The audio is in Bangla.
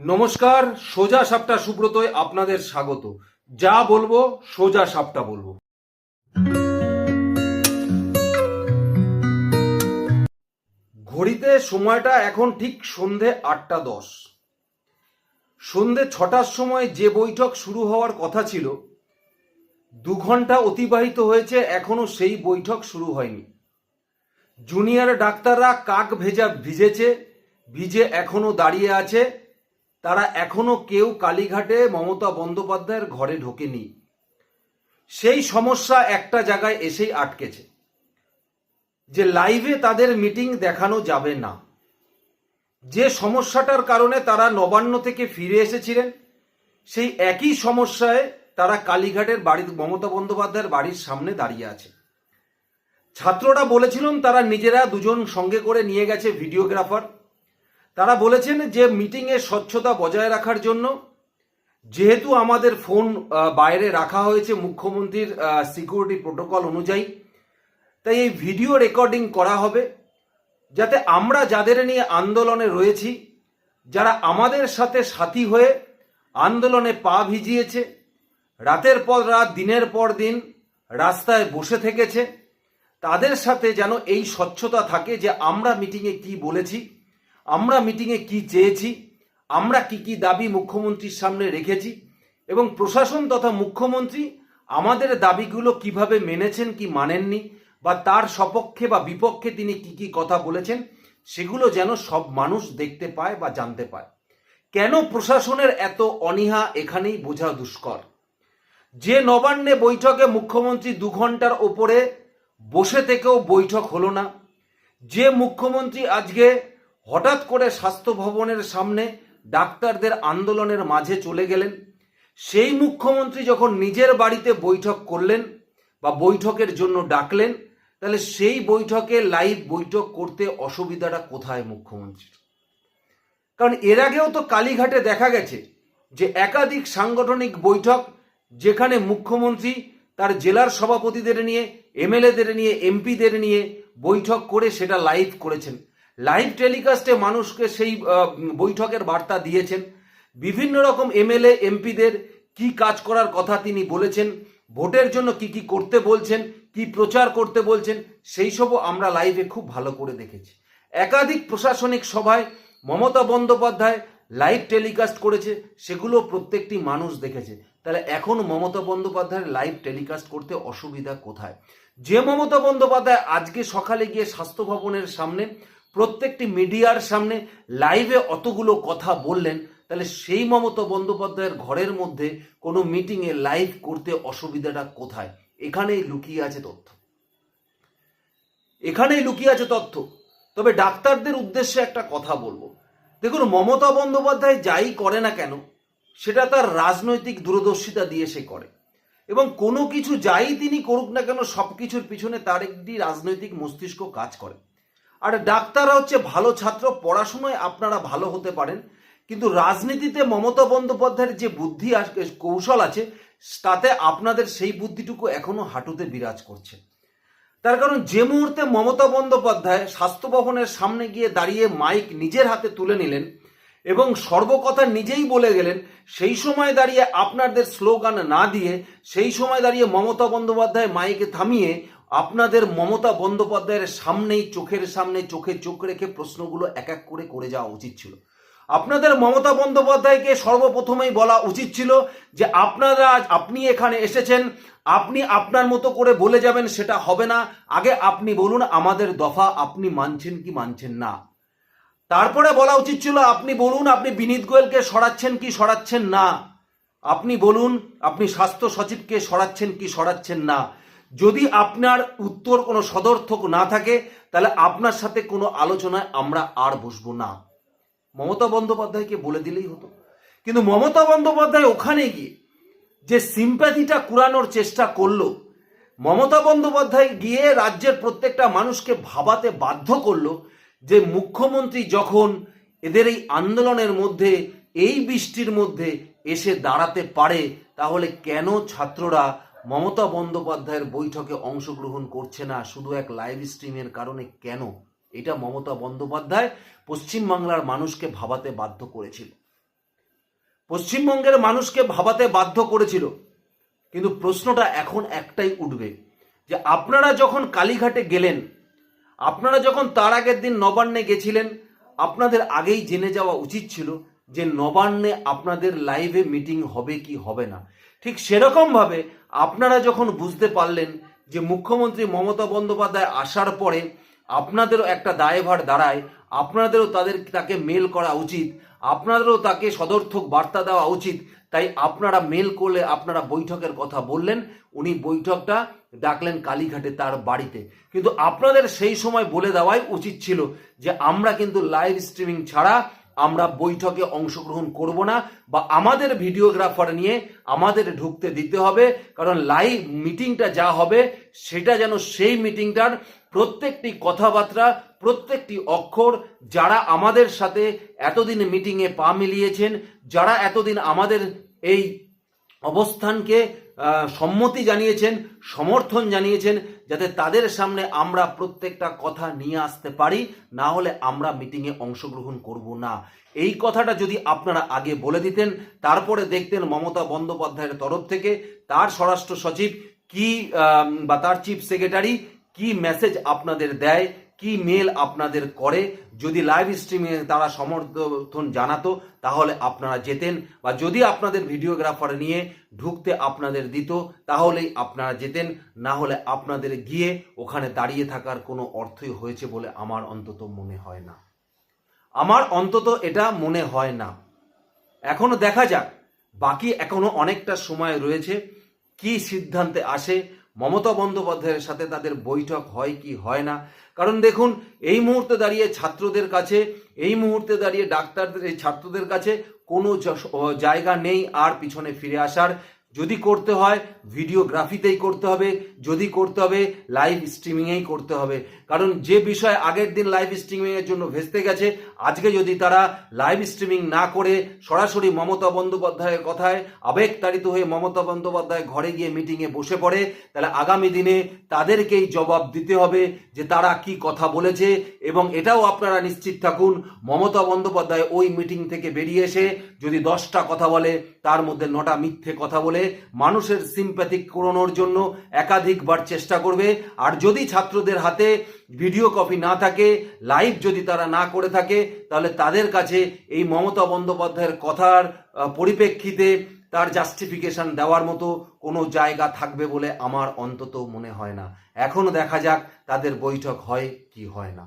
নমস্কার, সোজা সাপটা সুব্রতয় আপনাদের স্বাগত। যা বলব, সোজা সাপটা বলব। ঘড়িতে সময়টা এখন ঠিক সন্ধে আটটা দশ। সন্ধে ছটার সময় যে বৈঠক শুরু হওয়ার কথা ছিল, দু ঘণ্টা অতিবাহিত হয়েছে, এখনও সেই বৈঠক শুরু হয়নি। জুনিয়র ডাক্তাররা কাক ভেজা ভিজেছে, ভিজে এখনও দাঁড়িয়ে আছে তারা এখনও কেউ কালীঘাটে মমতা বন্দ্যোপাধ্যায়ের ঘরে ঢোকেনি। সেই সমস্যা একটা জায়গায় এসেই আটকেছে। যে লাইভে তাদের মিটিং দেখানো যাবে না। যে সমস্যাটার কারণে তারা নবান্ন থেকে ফিরে এসেছিলেন, সেই একই সমস্যায় তারা কালীঘাটের বাড়ি মমতা বন্দ্যোপাধ্যায়ের বাড়ির সামনে দাঁড়িয়ে আছে। ছাত্ররা বলেছিলেন তারা নিজেরা দুজন সঙ্গে করে নিয়ে গেছে ভিডিওগ্রাফার। তারা বলেছেন যে মিটিংয়ে স্বচ্ছতা বজায় রাখার জন্য, যেহেতু আমাদের ফোন বাইরে রাখা হয়েছে মুখ্যমন্ত্রীর সিকিউরিটি প্রোটোকল অনুযায়ী, তাই এই ভিডিও রেকর্ডিং করা হবে যাতে আমরা যাদের নিয়ে আন্দোলনে রয়েছি, যারা আমাদের সাথে সাথী হয়ে আন্দোলনে পা ভিজিয়েছে, রাতের পর রাত, দিনের পর দিন রাস্তায় বসে থেকেছে, তাদের সাথে যেন এই স্বচ্ছতা থাকে যে আমরা মিটিংয়ে কি বলেছি। আমরা মিটিংয়ে কি চেয়েছি, আমরা কি কি দাবি মুখ্যমন্ত্রীর সামনে রেখেছি এবং প্রশাসন তথা মুখ্যমন্ত্রী আমাদের দাবিগুলো কীভাবে মেনেছেন, কি মানেননি বা তার সপক্ষে বা বিপক্ষে তিনি কি কি কথা বলেছেন, সেগুলো যেন সব মানুষ দেখতে পায় বা জানতে পায়। কেন প্রশাসনের এত অনীহা এখানেই বোঝা দুষ্কর? যে নবান্নে বৈঠকে মুখ্যমন্ত্রী দু ঘণ্টার ওপরে বসে থেকেও বৈঠক হলো না, যে মুখ্যমন্ত্রী আজকে হঠাৎ করে স্বাস্থ্য ভবনের সামনে ডাক্তারদের আন্দোলনের মাঝে চলে গেলেন। সেই মুখ্যমন্ত্রী যখন নিজের বাড়িতে বৈঠক করলেন বা বৈঠকের জন্য ডাকলেন, তাহলে সেই বৈঠকে লাইভ বৈঠক করতে অসুবিধাটা কোথায় মুখ্যমন্ত্রীর? কারণ এর আগেও তো কালীঘাটে দেখা গেছে যে একাধিক সাংগঠনিক বৈঠক যেখানে মুখ্যমন্ত্রী তার জেলার সভাপতিদের নিয়ে, এমএলএদের নিয়ে, এমপিদের নিয়ে বৈঠক করে সেটা লাইভ করেছেন। লাইভ টেলিকাস্টে মানুষকে সেই বৈঠকের বার্তা দিয়েছেন। বিভিন্ন রকম এমএলএ, এমপিদের কি কাজ করার কথা তিনি বলেছেন, ভোটের জন্য কি কি করতে বলছেন, কি প্রচার করতে বলছেন, সেই সবও আমরা লাইভে খুব ভালো করে দেখেছি। একাধিক প্রশাসনিক সভায় মমতা বন্দ্যোপাধ্যায় লাইভ টেলিকাস্ট করেছে সেগুলো প্রত্যেকটি মানুষ দেখেছে। তাহলে এখন মমতা বন্দ্যোপাধ্যায়ের লাইভ টেলিকাস্ট করতে অসুবিধা কোথায়? যে মমতা বন্দ্যোপাধ্যায় আজকে সকালে গিয়ে স্বাস্থ্য ভবনের সামনে প্রত্যেকটি মিডিয়ার সামনে লাইভে অতগুলো কথা বললেন, তাহলে সেই মমতা বন্দ্যোপাধ্যায়ের ঘরের মধ্যে কোনো মিটিংয়ে লাইভ করতে অসুবিধাটা কোথায়? এখানেই লুকিয়ে আছে তথ্য। এখানেই লুকিয়ে আছে তথ্য। তবে ডাক্তারদের উদ্দেশ্যে একটা কথা বলব। দেখুন, মমতা বন্দ্যোপাধ্যায় যাই করে না কেন, সেটা তার রাজনৈতিক দূরদর্শিতা দিয়ে সে করে। এবং কোনো কিছু যাই তিনি করুক না কেন সব কিছুর পিছনে তার একটি রাজনৈতিক মস্তিষ্ক কাজ করে। আর ডাক্তাররা হচ্ছে ভালো ছাত্র, পড়াশোনায় আপনারা ভালো হতে পারেন। কিন্তু রাজনীতিতে মমতা বন্দ্যোপাধ্যায়ের যে বুদ্ধি কৌশল আছে, তাতে আপনাদের সেই বুদ্ধিটুকু এখনও হাঁটুতে বিরাজ করছে। তার কারণ যে মুহূর্তে মমতা বন্দ্যোপাধ্যায় স্বাস্থ্য ভবনের সামনে গিয়ে দাঁড়িয়ে মাইক নিজের হাতে তুলে নিলেন এবং সর্বকথা নিজেই বলে গেলেন, সেই সময় দাঁড়িয়ে আপনাদের স্লোগান না দিয়ে, সেই সময় দাঁড়িয়ে মমতা বন্দ্যোপাধ্যায় মাইকে থামিয়ে আপনাদের মমতা বন্দ্যোপাধ্যায়ের সামনেই, চোখের সামনে, চোখে চোখ রেখে প্রশ্নগুলো এক এক করে করে যাওয়া উচিত ছিল। আপনাদের মমতা বন্দ্যোপাধ্যায়কে সর্বপ্রথমেই বলা উচিত ছিল যে, আপনারা আপনি এখানে এসেছেন, আপনি আপনার মতো করে বলে যাবেন, সেটা হবে না। আগে আপনি বলুন, আমাদের দফা আপনি মানছেন কি মানছেন না। তারপরে বলা উচিত ছিল, আপনি বলুন, আপনি বিনীত গোয়েলকে সরাচ্ছেন কি সরাচ্ছেন না। আপনি বলুন, আপনি স্বাস্থ্য সচিবকে সরাচ্ছেন কি সরাচ্ছেন না। যদি আপনার উত্তর কোনো সদর্থক না থাকে, তাহলে আপনার সাথে কোনো আলোচনায় আমরা আর বসবো না। মমতা বন্দ্যোপাধ্যায়কে বলে দিলেই হতো। কিন্তু মমতা বন্দ্যোপাধ্যায় ওখানে গিয়ে যে সিম্প্যাথিটা কুড়ানোর চেষ্টা করল, মমতা বন্দ্যোপাধ্যায় গিয়ে রাজ্যের প্রত্যেকটা মানুষকে ভাবাতে বাধ্য করল যে মুখ্যমন্ত্রী যখন এদের এই আন্দোলনের মধ্যে, এই বৃষ্টির মধ্যে এসে দাঁড়াতে পারে, তাহলে কেন ছাত্ররা মমতা বন্দ্যোপাধ্যায়ের বৈঠকে অংশগ্রহণ করছে না শুধু এক লাইভ স্ট্রিমের কারণে, কেন? এটা মমতা বন্দ্যোপাধ্যায় পশ্চিমবাংলার মানুষকে ভাবাতে বাধ্য করেছিল। পশ্চিমবঙ্গের মানুষকে ভাবাতে বাধ্য করেছিল। কিন্তু প্রশ্নটা এখন একটাই উঠবে, যে আপনারা যখন কালীঘাটে গেলেন, আপনারা যখন তার আগের দিন নবান্নে গেছিলেন, আপনাদের আগেই জেনে যাওয়া উচিত ছিল যে নবান্নে আপনাদের লাইভে মিটিং হবে কি হবে না। ঠিক সেরকমভাবে আপনারা যখন বুঝতে পারলেন যে মুখ্যমন্ত্রী মমতা বন্দ্যোপাধ্যায় আসার পরে আপনাদেরও একটা দায়ভার দাঁড়ায়, আপনাদেরও তাদের তাকে মেল করা উচিত, আপনাদেরও তাকে সদর্থক বার্তা দেওয়া উচিত, তাই আপনারা মেল করলে আপনারা বৈঠকের কথা বললেন, উনি বৈঠকটা ডাকলেন কালীঘাটে তার বাড়িতে। কিন্তু আপনাদের সেই সময় বলে দেওয়াই উচিত ছিল যে আমরা কিন্তু লাইভ স্ট্রিমিং ছাড়া আমরা বৈঠকে অংশগ্রহণ করব না বা আমাদের ভিডিওগ্রাফার নিয়ে আমাদের ঢুকতে দিতে হবে, কারণ লাইভ মিটিংটা যা হবে সেটা যেন সেই মিটিংটার প্রত্যেকটি কথাবার্তা, প্রত্যেকটি অক্ষর যারা আমাদের সাথে এতদিন মিটিংয়ে পা মিলিয়েছেন, যারা এতদিন আমাদের এই অবস্থানকে সম্মতি জানিয়েছেন, সমর্থন জানিয়েছেন যাতে তাদের সামনে আমরা প্রত্যেকটা কথা নিয়ে আসতে পারি, না হলে আমরা মিটিংয়ে অংশগ্রহণ করব না। এই কথাটা যদি আপনারা আগে বলে দিতেন, তারপরে দেখতেন মমতা বন্দ্যোপাধ্যায়ের তরফ থেকে তার স্বরাষ্ট্র সচিব কি বা তার চিফ সেক্রেটারি কি মেসেজ আপনাদের দেয় কি মেল আপনাদের করে? যদি লাইভ স্ট্রিমে তারা সমর্থন জানাতো, তাহলে আপনারা যেতেন। বা যদি আপনাদের ভিডিওগ্রাফার নিয়ে ঢুকতে আপনাদের দিত, তাহলেই আপনারা যেতেন। না হলে আপনাদের গিয়ে ওখানে দাঁড়িয়ে থাকার কোনো অর্থই হয়েছে বলে আমার অন্তত মনে হয় না। আমার অন্তত এটা মনে হয় না। এখনও দেখা যাক। বাকি এখনও অনেকটা সময় রয়েছে। কি সিদ্ধান্তে আসে মমতা বন্দ্যোপাধ্যায়ের সাথে তাদের বৈঠক হয় কি হয় না? কারণ দেখুন, এই মুহূর্তে দাঁড়িয়ে ছাত্রদের কাছে, এই মুহূর্তে দাঁড়িয়ে ডাক্তারদের, এই ছাত্রদের কাছে কোনো জায়গা নেই আর পিছনে ফিরে আসার। যদি করতে হয়, ভিডিওগ্রাফিতেই করতে হবে, যদি করতে হবে লাইভ স্ট্রিমিংয়েই করতে হবে। কারণ যে বিষয় আগের দিন লাইভ স্ট্রিমিংয়ের জন্য ভেস্তে গেছে, আজকে যদি তারা লাইভ স্ট্রিমিং না করে, সরাসরি মমতা বন্দ্যোপাধ্যায়ের কথায় আবেগতাড়িত হয়ে মমতা বন্দ্যোপাধ্যায় ঘরে গিয়ে মিটিংয়ে বসে পড়ে, তাহলে আগামী দিনে তাদেরকেই জবাব দিতে হবে যে তারা কি কথা বলেছে এবং এটাও আপনারা নিশ্চিত থাকুন, মমতা বন্দ্যোপাধ্যায় ওই মিটিং থেকে বেরিয়ে এসে যদি দশটা কথা বলে, তার মধ্যে নটা মিথ্যে কথা বলে মানুষের সিম্প্যাথিক করানোর জন্য একাধিকবার চেষ্টা করবে। আর যদি ছাত্রদের হাতে ভিডিও কপি না থাকে লাইভ যদি তারা না করে থাকে, তাহলে তাদের কাছে এই মমতা বন্দ্যোপাধ্যায়ের কথার পরিপ্রেক্ষিতে তার জাস্টিফিকেশন দেওয়ার মতো কোনো জায়গা থাকবে বলে আমার অন্তত মনে হয় না। এখনও দেখা যাক তাদের বৈঠক হয় কি হয় না।